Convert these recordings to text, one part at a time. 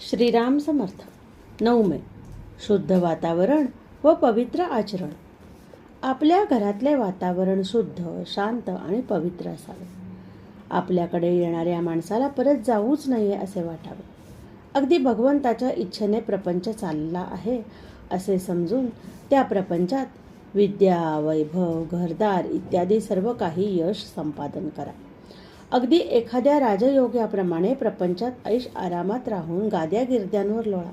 श्रीराम समर्थ नऊ मे शुद्ध वातावरण व पवित्र आचरण. आपल्या घरातले वातावरण शुद्ध शांत आणि पवित्र असावे. आपल्याकडे येणाऱ्या माणसाला परत जाऊच नाही असे वाटावे. अगदी भगवंताच्या इच्छेने प्रपंच चालला आहे असे समजून त्या प्रपंचात विद्या वैभव घरदार इत्यादी सर्व काही यश संपादन करा. अगदी एखाद्या राजयोग्याप्रमाणे प्रपंचात ऐश आरामात राहून गाद्या गिरद्यांवर लोळा.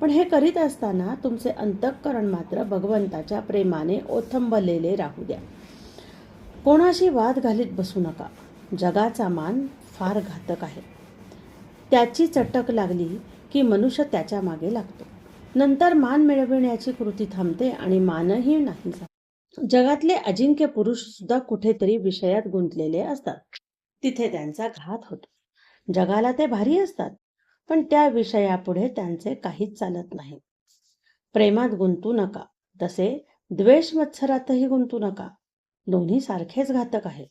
पण हे करीत असताना तुमचे अंतःकरण मात्र भगवंताच्या प्रेमाने ओथंबलेले राहू द्या. कोणाशी वाद घालीत बसू नका. जगाचा मान फार घातक आहे. त्याची चटक लागली की मनुष्य त्याच्यामागे लागतो. नंतर मान मिळविण्याची कृती थांबते आणि मानही नाही जगातले अजिंक्य पुरुष सुद्धा कुठेतरी विषयात गुंतलेले असतात. तिथे त्यांचा घात होतो. जगाला ते भारी असतात पण त्या विषयापुढे त्यांचे काहीच चालत नाही. प्रेमात गुंतू नका तसे द्वेष मत्सरातही गुंतू नका. दोन्ही सारखेच घातक आहे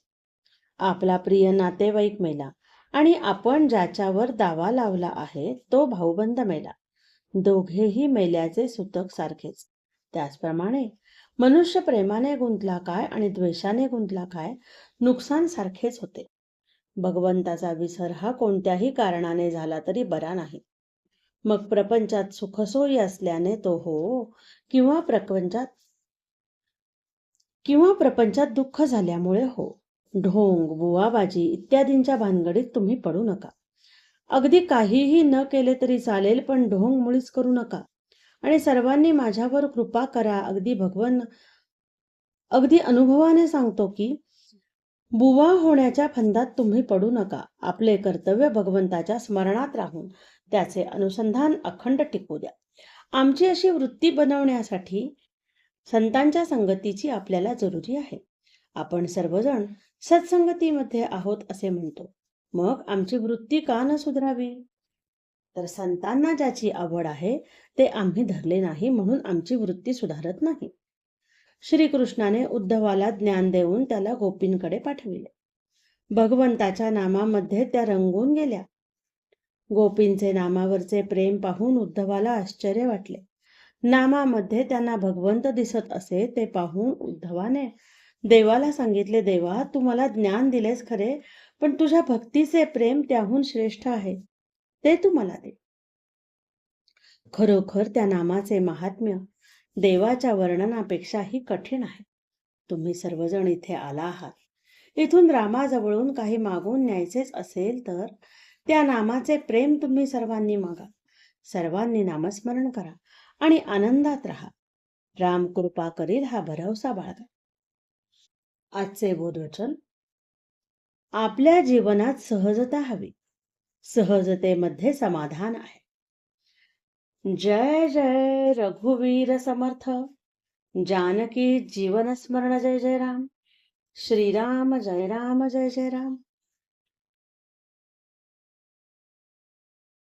आपला प्रिय नातेवाईक मेला आणि आपण ज्याच्यावर दावा लावला आहे तो भाऊबंद मेला. दोघेही मेल्याचे सुतक सारखेच. त्याचप्रमाणे मनुष्य प्रेमाने गुंतला काय आणि द्वेषाने गुंतला काय नुकसान सारखेच होते. भगवंताचा विसर हा कोणत्याही कारणाने झाला तरी बरा नाही. मग प्रपंचात सुखसोयी असल्याने तो हो किंवा प्रपंचात किंवा प्रपंचात दुःख झाल्यामुळे हो. ढोंग बुवाबाजी इत्यादींच्या भानगडीत तुम्ही पडू नका. अगदी काहीही न केले तरी चालेल पण ढोंग मुळीच करू नका. आणि सर्वांनी माझ्यावर कृपा करा. अगदी भगवन अगदी अनुभवाने सांगतो की बुवा होण्याच्या फंदात तुम्ही पडू नका. आपले कर्तव्य भगवंताच्या स्मरणात राहून त्याचे अनुसंधान अखंड टिकू द्या. आमची अशी वृत्ती बनवण्यासाठी संतांच्या संगतीची आपल्याला जरुरी आहे. आपण सर्वजण सत्संगतीमध्ये आहोत असे म्हणतो. मग आमची वृत्ती का न सुधरावी? तर संतांना ज्याची आवड आहे ते आम्ही धरले नाही म्हणून आमची वृत्ती सुधारत नाही. श्रीकृष्णाने उद्धवाला ज्ञान देऊन त्याला गोपींकडे पाठविले. भगवंताच्या नामामध्ये त्या रंगून गेल्या. गोपींचे नामावरचे प्रेम पाहून उद्धवाला आश्चर्य वाटले. नामामध्ये त्यांना भगवंत दिसत असे ते पाहून उद्धवाने देवाला सांगितले देवा तू मला ज्ञान दिलेस खरे पण तुझ्या भक्तीचे प्रेम त्याहून श्रेष्ठ आहे. ते तू मला दे. खरोखर त्या नामाचे महात्म्य देवाच्या वर्णनापेक्षाही कठीण आहे. तुम्ही सर्वजण इथे आला आहात. इथून रामाजवळून काही मागून न्यायचेच असेल तर त्या नामाचे प्रेम तुम्ही सर्वांनी मागा. सर्वांनी नामस्मरण करा आणि आनंदात राहा. राम कृपा करील हा भरवसा बाळगा. आजचे बोधवचन आपल्या जीवनात सहजता हवी. सहजतेमध्ये समाधान आहे. जय जय रघुवीर समर्थ। जानकी जीवन स्मरण जय जय राम। श्रीराम जय राम जय जय राम।